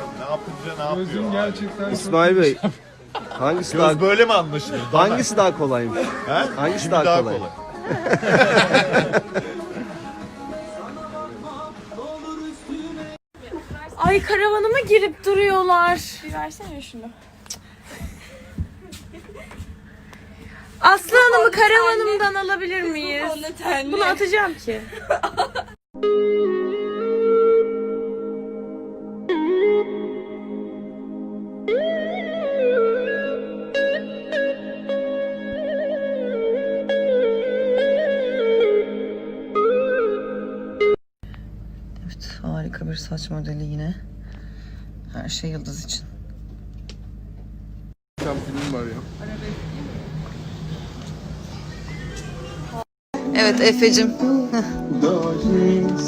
anlamıyorum. Ne yapınca ne yapıyor? Gözüm gerçekten İsmail Bey hangisi daha Göz böyle mi anlaşılır? Hangisi daha kolaymış? He? hangisi Kimi daha kolay? Ay karavanıma girip duruyorlar. Bir versene şunu. Aslı Hanım'ı karavanımdan alabilir miyiz? Bunu atacağım ki. harika bir saç modeli yine. Her şey yıldız için. Film var ya. Evet Efe'cim.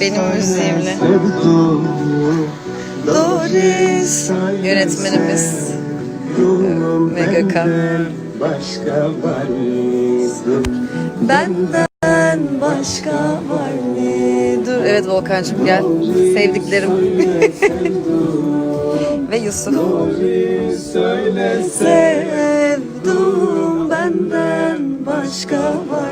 Benim müziğimle. Doris. Yönetmenimiz. Megaka. Benden başka var mı? Evet Volkan'cığım gel. Sevdiklerim. Ve Yusuf. Sevdum benden başka var?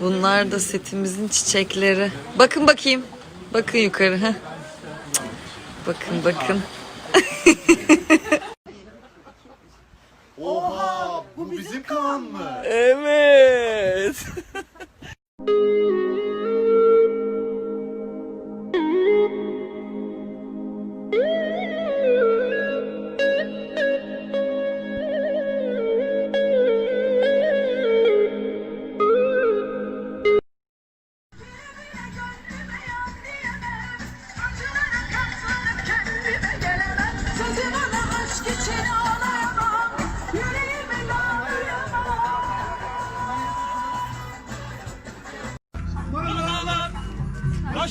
Bunlar da setimizin çiçekleri. Bakın bakayım. Bakın yukarı. Bakın bakın. bu bizim kan mı? Evet.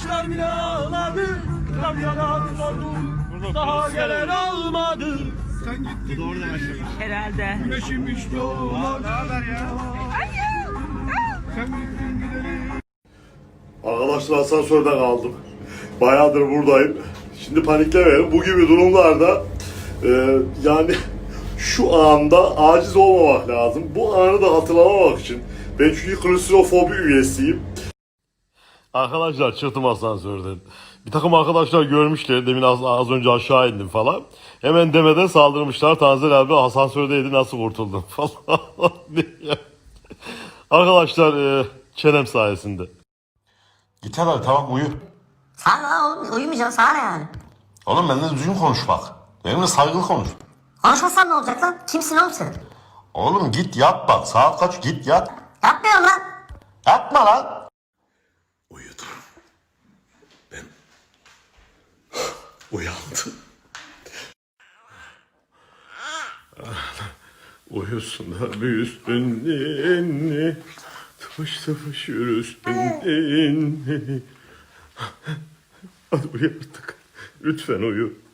Taşlar bile ağladı, yana sordum. Daha gelen almadı. Sen gittin. Herhalde. Güneşim hiç doğmadı. Ne haber ya? Sen gittin gidelim. Arkadaşlar asansörde kaldım. Bayağıdır buradayım. Şimdi paniklemeyelim. Bu gibi durumlarda e, yani şu anda aciz olmamak lazım. Bu anı da hatırlamamak için. Ben çünkü klostrofobi üyesiyim. Arkadaşlar çıktım asansörden. Bir takım arkadaşlar görmüşler. Demin az, az önce aşağı indim falan. Hemen demeden saldırmışlar. Tanzer abi asansördeydi nasıl kurtuldun falan. Arkadaşlar e, çenem sayesinde. Git hadi tamam uyu. Sana oğlum uyumayacaksın sana yani? Oğlum benimle düzgün konuş bak. Benimle saygılı konuş. Konuşmasan ne olacak lan? Kimsin oğlum sen? Oğlum git yat bak. Saat kaç git yat. Yapmıyorum lan. Yatma lan. Uyudum. Ben uyandım. Uyusun da büyüsün ninni. Tıpış tıpış yürüsün ninni. Hadi uyu artık. Lütfen uyu.